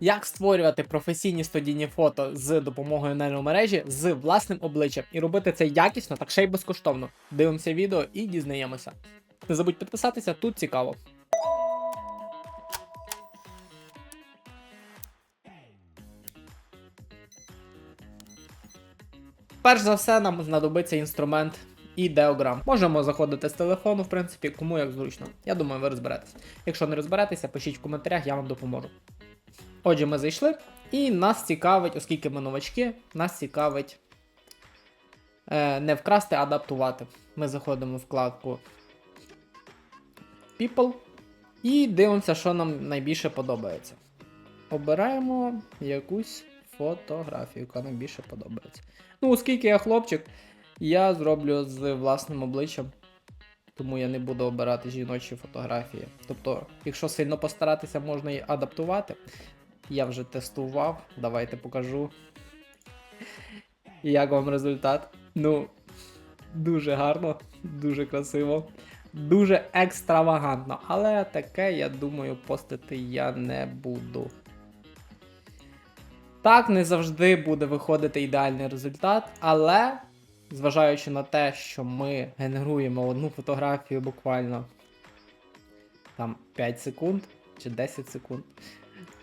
як створювати професійні студійні фото з допомогою нейромережі з власним обличчям і робити це якісно, так ще й безкоштовно. Дивимося відео і дізнаємося. Не забудь підписатися, тут цікаво. Перш за все, нам знадобиться інструмент ідеограм. Можемо заходити з телефону, в принципі, кому як зручно. Я думаю, ви розберетесь. Якщо не розберетеся, пишіть в коментарях, я вам допоможу. Отже, ми зайшли, і нас цікавить, оскільки ми новачки, нас цікавить е, не вкрасти, а адаптувати. Ми заходимо в вкладку People і дивимося, що нам найбільше подобається. Обираємо якусь фотографію, яка нам більше подобається. Ну, оскільки я хлопчик, я зроблю з власним обличчям, тому я не буду обирати жіночі фотографії. Тобто, якщо сильно постаратися, можна і адаптувати. Я вже тестував, давайте покажу. Як вам результат? Ну, дуже гарно, дуже красиво, дуже екстравагантно. Але таке, я думаю, постити я не буду. Так, не завжди буде виходити ідеальний результат, але зважаючи на те, що ми генеруємо одну фотографію буквально там 5 секунд чи 10 секунд,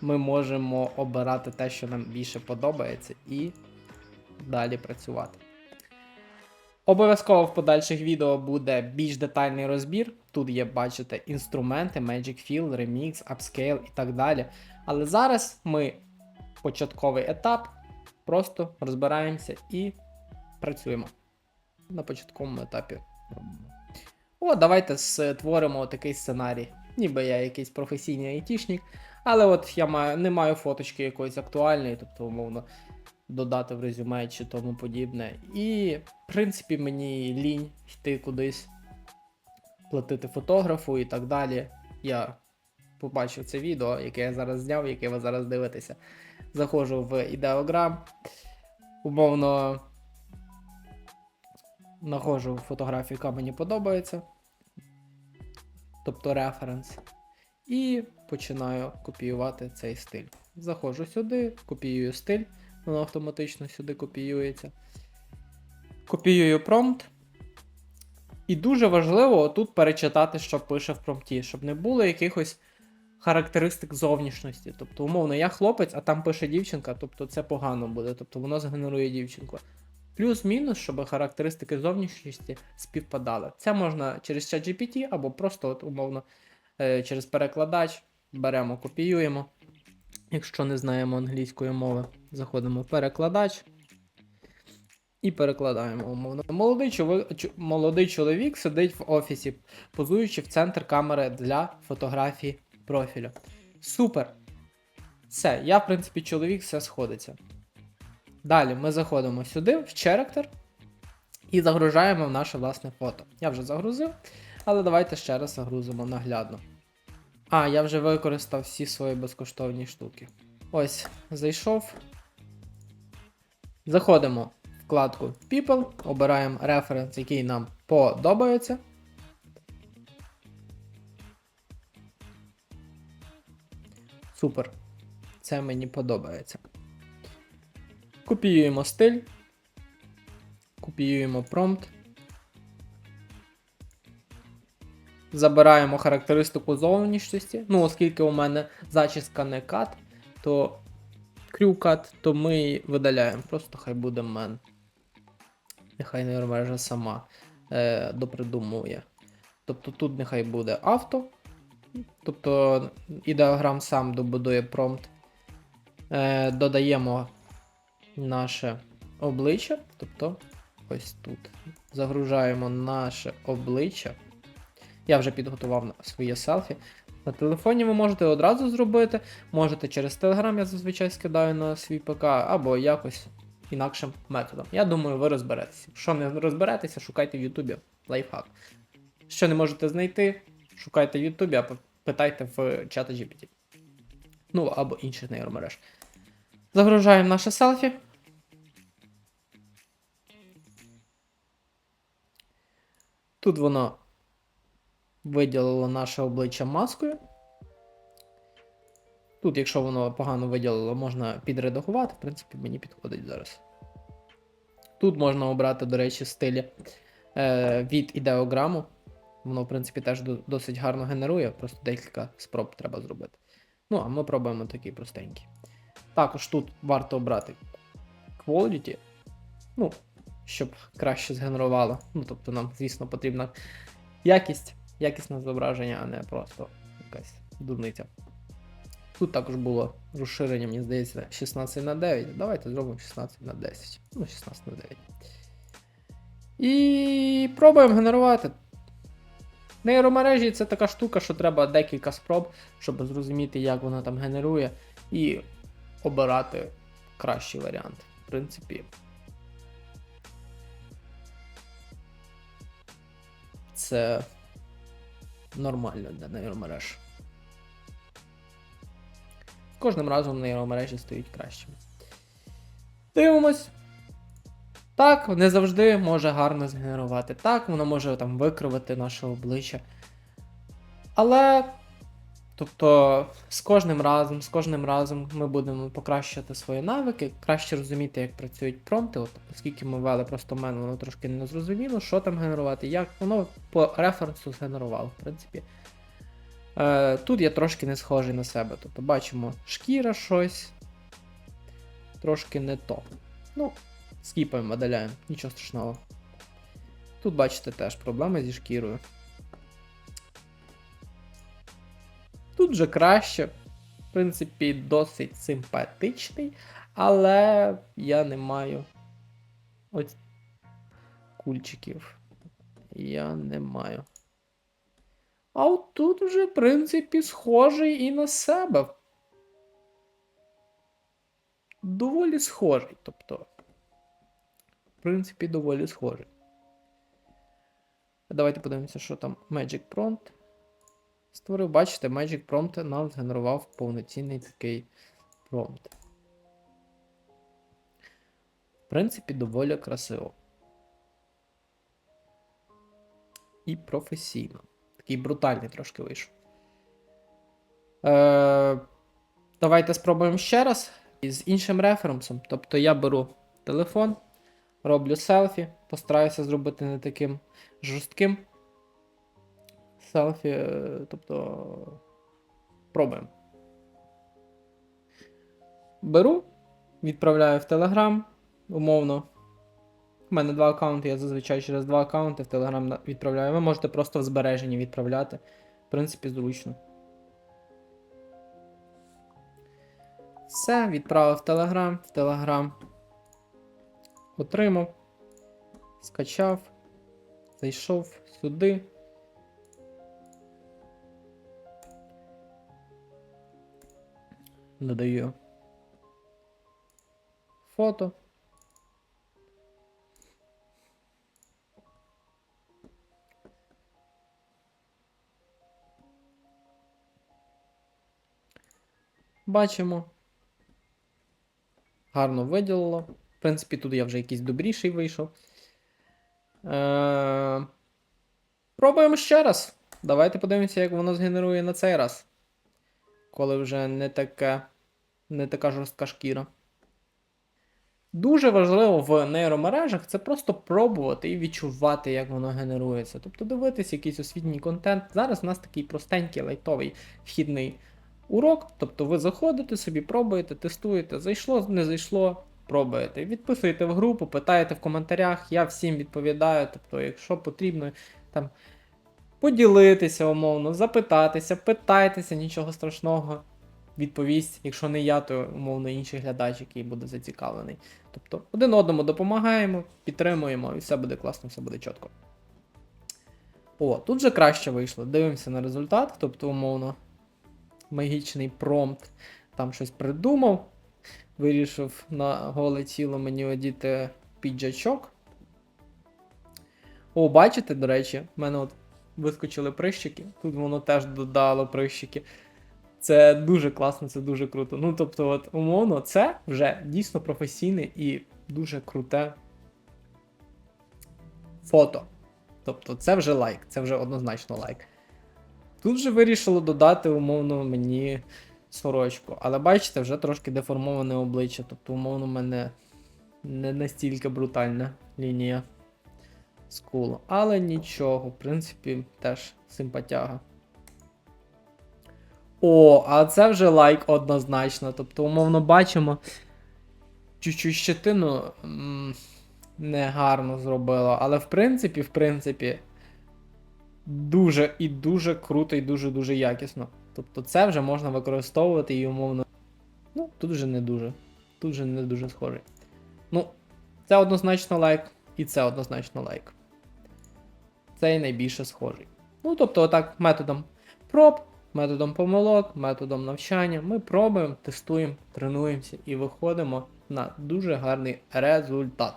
ми можемо обирати те, що нам більше подобається, і далі працювати. Обов'язково в подальших відео буде більш детальний розбір. Тут є, бачите, інструменти, Magic Fill, Remix, Upscale і так далі. Але зараз ми початковий етап, просто розбираємося і працюємо. На початковому етапі. О, давайте створимо такий сценарій. Ніби я якийсь професійний айтішник, але от я маю, не маю фоточки якоїсь актуальної, тобто, умовно, додати в резюме чи тому подібне. І, в принципі, мені лінь йти кудись, платити фотографу і так далі. Я побачив це відео, яке я зараз зняв, яке ви зараз дивитеся. Заходжу в ідеограм, умовно знаходжу фотографію, яка мені подобається, тобто референс, і починаю копіювати цей стиль. Заходжу сюди, копіюю стиль, воно автоматично сюди копіюється. Копіюю промпт. І дуже важливо тут перечитати, що пише в промпті, щоб не було якихось характеристик зовнішності. Тобто, умовно, я хлопець, а там пише дівчинка, тобто це погано буде, тобто воно згенерує дівчинку. Плюс-мінус, щоб характеристики зовнішності співпадали. Це можна через ChatGPT або просто, от, умовно, через перекладач. Беремо, копіюємо. Якщо не знаємо англійської мови, заходимо в перекладач і перекладаємо умовно. Молодий чоловік, молодий чоловік сидить в офісі, позуючи в центр камери для фотографії профілю. Супер! Все, я, в принципі, чоловік, все сходиться. Далі ми заходимо сюди, в Character, і загружаємо в наше власне фото. Я вже загрузив, але давайте ще раз загрузимо наглядно. А, я вже використав всі свої безкоштовні штуки. Ось, зайшов. Заходимо в вкладку People, обираємо референс, який нам подобається. Супер. Це мені подобається. Копіюємо стиль. Копіюємо промпт. Забираємо характеристику зовнішності. Ну, оскільки у мене зачіска не кат, то крюкат, то ми видаляємо. Просто хай буде мен. Нехай нейромережа сама е, допридумує. Тобто тут нехай буде авто. Тобто ідеограм сам добудує промпт. Е, додаємо наше обличчя. Тобто ось тут. Загружаємо наше обличчя. Я вже підготував своє селфі. На телефоні ви можете одразу зробити, можете через Telegram, я зазвичай скидаю на свій ПК, або якось інакшим методом. Я думаю, ви розберетеся. Якщо не розберетеся, шукайте в Ютубі лайфхак. Що не можете знайти, шукайте в Ютубі, або питайте в чата GPT. Ну, або інших нейромереж. Загружаємо наше селфі. Тут воно виділило наше обличчя маскою. Тут, якщо воно погано виділило, можна підредагувати, в принципі, мені підходить зараз. Тут можна обрати, до речі, стилі е, від ідеограму. Воно, в принципі, теж досить гарно генерує, просто декілька спроб треба зробити. Ну, а ми пробуємо такий простенький. Також тут варто обрати quality, ну, щоб краще згенерувало. Ну, тобто нам, звісно, потрібна якість, якісне зображення, а не просто якась дурниця. Тут також було розширення, мені здається, 16 на 9. Давайте зробимо 16 на 10. Ну, 16 на 9. І пробуємо генерувати. Нейромережі це така штука, що треба декілька спроб, щоб зрозуміти, як вона там генерує, і обирати кращий варіант. В принципі. Це нормально для нейромереж. Кожним разом нейромережі стають кращими. Дивимось. Так, не завжди може гарно згенерувати. Так, воно може там викривати наше обличчя. Але. Тобто, з кожним разом, з кожним разом ми будемо покращувати свої навики, краще розуміти, як працюють промпти. От, оскільки ми ввели просто мене, воно трошки не зрозуміло, що там генерувати, як воно по референсу згенерувало, в принципі. Е, тут я трошки не схожий на себе. Тобто бачимо шкіра щось. Трошки не то. Ну, скіпаємо, видаляємо, нічого страшного. Тут бачите теж проблеми зі шкірою. Тут же краще, в принципі, досить симпатичний, але я не маю ось кульчиків. Я не маю. А от тут вже, в принципі, схожий і на себе. Доволі схожий, тобто. В принципі, доволі схожий. Давайте подивимося, що там Magic Prompt створив. Бачите, Magic Prompt нам згенерував повноцінний такий промпт. В принципі, доволі красиво. І професійно. Такий брутальний трошки вийшов. Е, давайте спробуємо ще раз з іншим референсом. Тобто я беру телефон, роблю селфі, постараюся зробити не таким жорстким. Селфі, е, тобто. Пробуємо. Беру, відправляю в Telegram, умовно. У мене два аккаунти, я зазвичай через два аккаунти в Telegram відправляю. Ви можете просто в збереженні відправляти. В принципі, зручно. Все, відправив в Telegram, в Telegram. Отримав. Скачав. Зайшов сюди. Додаю фото. Бачимо. Гарно виділило. В принципі, тут я вже якийсь добріший вийшов. Е... Пробуємо ще раз. Давайте подивимося, як воно згенерує на цей раз. Коли вже не таке, не така жорстка шкіра. Дуже важливо в нейромережах це просто пробувати і відчувати, як воно генерується. Тобто дивитись якийсь освітній контент. Зараз у нас такий простенький лайтовий вхідний урок. Тобто ви заходите собі, пробуєте, тестуєте, зайшло, не зайшло, пробуєте. Відписуєте в групу, питаєте в коментарях, я всім відповідаю. Тобто, якщо потрібно там поділитися умовно, запитатися, питайтеся, нічого страшного. Відповість, якщо не я, то умовно інший глядач, який буде зацікавлений. Тобто один одному допомагаємо, підтримуємо, і все буде класно, все буде чітко. О, тут же краще вийшло. Дивимося на результат, тобто, умовно, магічний промпт там щось придумав. Вирішив на голе тіло мені одіти піджачок. О, бачите, до речі, в мене от вискочили прищики. Тут воно теж додало прищики. Це дуже класно, це дуже круто. Ну, тобто, от, умовно, це вже дійсно професійне і дуже круте фото. Тобто, це вже лайк, це вже однозначно лайк. Тут же вирішило додати, умовно, мені сорочку. Але бачите, вже трошки деформоване обличчя. Тобто, умовно, в мене не настільки брутальна лінія скулу. Але нічого, в принципі, теж симпатяга. О, а це вже лайк однозначно. Тобто, умовно бачимо. Чуть-чуть щетину м, не зробила. Але в принципі, в принципі, дуже і дуже круто, і дуже-дуже якісно. Тобто це вже можна використовувати і умовно. Ну, тут вже не дуже. Тут вже не дуже схожий. Ну, це однозначно лайк, і це однозначно лайк. Цей найбільше схожий. Ну, тобто, отак, методом проб, методом помилок, методом навчання. Ми пробуємо, тестуємо, тренуємося і виходимо на дуже гарний результат.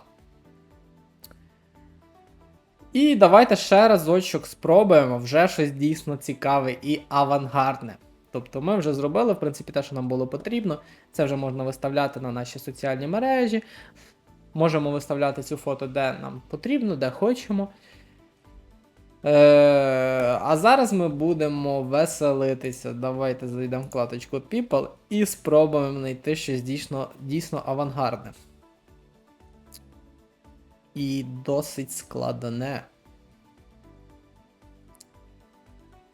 І давайте ще разочок спробуємо вже щось дійсно цікаве і авангардне. Тобто ми вже зробили, в принципі, те, що нам було потрібно. Це вже можна виставляти на наші соціальні мережі. Можемо виставляти цю фото, де нам потрібно, де хочемо. Е, а зараз ми будемо веселитися. Давайте зайдемо в вкладочку People і спробуємо знайти щось дійсно, дійсно авангардне. І досить складне.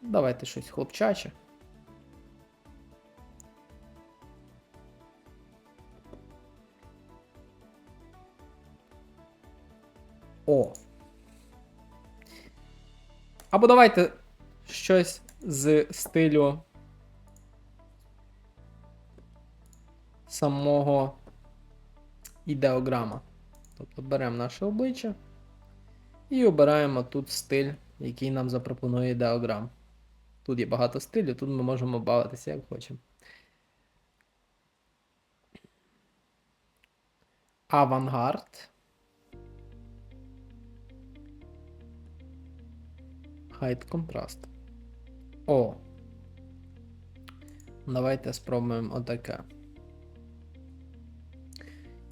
Давайте щось хлопчаче. О. Або давайте щось з стилю самого ідеограма. Тобто беремо наше обличчя і обираємо тут стиль, який нам запропонує ідеограм. Тут є багато стилів, тут ми можемо бавитися як хочемо. Авангард. Height контраст. О. Давайте спробуємо отаке.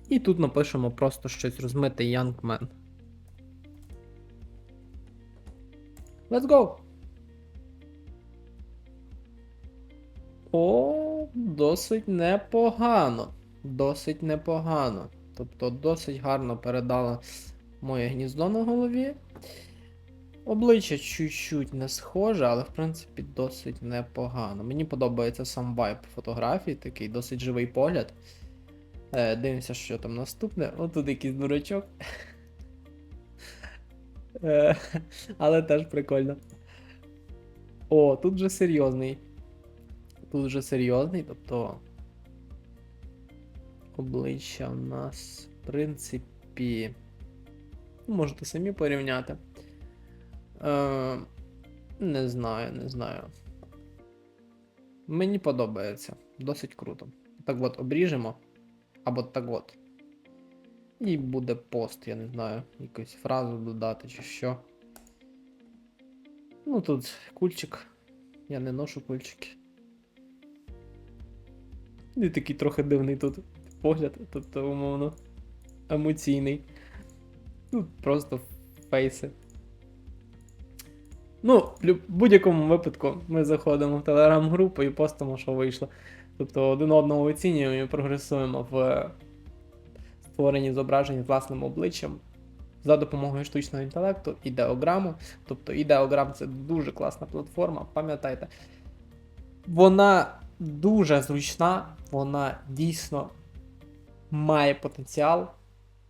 І тут напишемо просто щось розмите Young Man. Let's go! О, досить непогано. Досить непогано. Тобто досить гарно передала моє гніздо на голові. Обличчя чуть-чуть не схоже, але в принципі досить непогано. Мені подобається сам вайб фотографії, такий досить живий погляд. Е, дивимося, що там наступне. О, тут якийсь дурачок. Е, але теж прикольно. О, тут же серйозний. Тут вже серйозний, тобто. Обличчя в нас, в принципі. ну, Можете самі порівняти. Е, не знаю, не знаю. Мені подобається. Досить круто. Так от обріжемо. Або так от. І буде пост, я не знаю, якусь фразу додати чи що. Ну тут кульчик. Я не ношу кульчики. І такий трохи дивний тут погляд, тобто, умовно, емоційний. Тут просто фейси. Ну, в будь-якому випадку ми заходимо в телеграм-групу і постимо, що вийшло. Тобто один одного оцінюємо і прогресуємо в створенні зображень власним обличчям за допомогою штучного інтелекту, ідеограму. Тобто ідеограм це дуже класна платформа, пам'ятайте. Вона дуже зручна, вона дійсно має потенціал.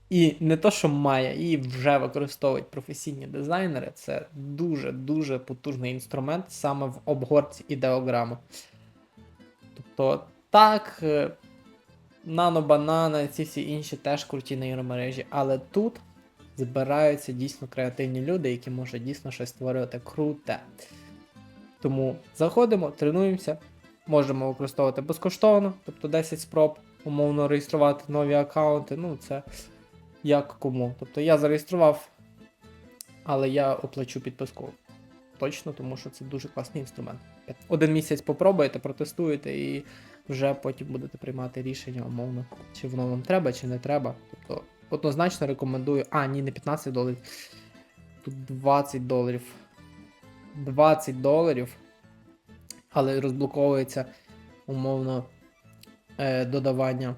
І не то, що має, її вже використовують професійні дизайнери. Це дуже-дуже потужний інструмент саме в обгорці ідеограму. Тобто, так, е, нано-банана, ці всі інші теж круті нейромережі, але тут збираються дійсно креативні люди, які можуть дійсно щось створювати круте. Тому заходимо, тренуємося, можемо використовувати безкоштовно, тобто 10 спроб, умовно реєструвати нові аккаунти. Ну, це як кому. Тобто я зареєстрував, але я оплачу підписку. Точно, тому що це дуже класний інструмент. Один місяць попробуєте, протестуєте і вже потім будете приймати рішення, умовно, чи воно вам треба, чи не треба. Тобто однозначно рекомендую. А, ні, не 15 доларів. Тут 20 доларів. 20 доларів. Але розблоковується умовно е, додавання.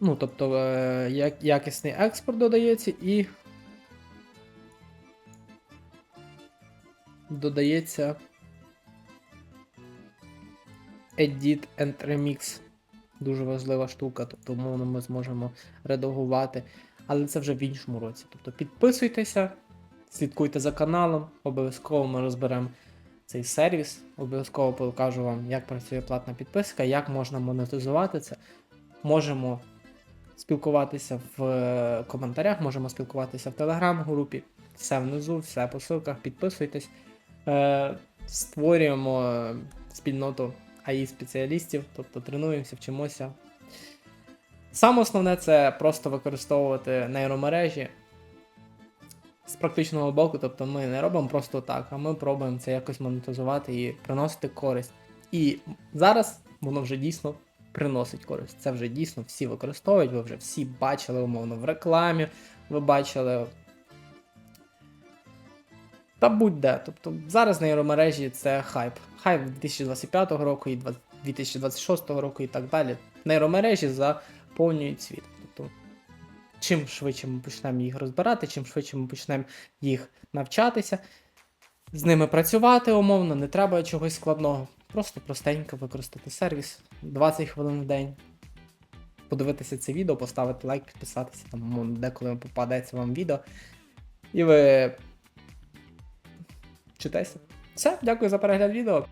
Ну, тобто, е, як, якісний експорт додається і додається Edit and Remix. Дуже важлива штука, тобто, умовно, ми зможемо редагувати, але це вже в іншому році. Тобто підписуйтеся, слідкуйте за каналом, обов'язково ми розберемо цей сервіс, обов'язково покажу вам, як працює платна підписка, як можна монетизувати це. Можемо спілкуватися в е, коментарях, можемо спілкуватися в телеграм-групі. Все внизу, все по ссылках, підписуйтесь. Е, Створюємо спільноту АІ спеціалістів, тобто тренуємося, вчимося. Саме основне це просто використовувати нейромережі з практичного боку, тобто ми не робимо просто так, а ми пробуємо це якось монетизувати і приносити користь. І зараз воно вже дійсно приносить користь. Це вже дійсно всі використовують, ви вже всі бачили, умовно, в рекламі, ви бачили. Та будь-де. Тобто зараз нейромережі це хайп. Хайп 2025 року і 2026 року і так далі. Нейромережі заповнюють світ. Тобто, чим швидше ми почнемо їх розбирати, чим швидше ми почнемо їх навчатися, з ними працювати умовно, не треба чогось складного. Просто простенько використати сервіс 20 хвилин в день. Подивитися це відео, поставити лайк, підписатися, там деколи попадається вам відео. І ви вчитеся. Все, дякую за перегляд відео.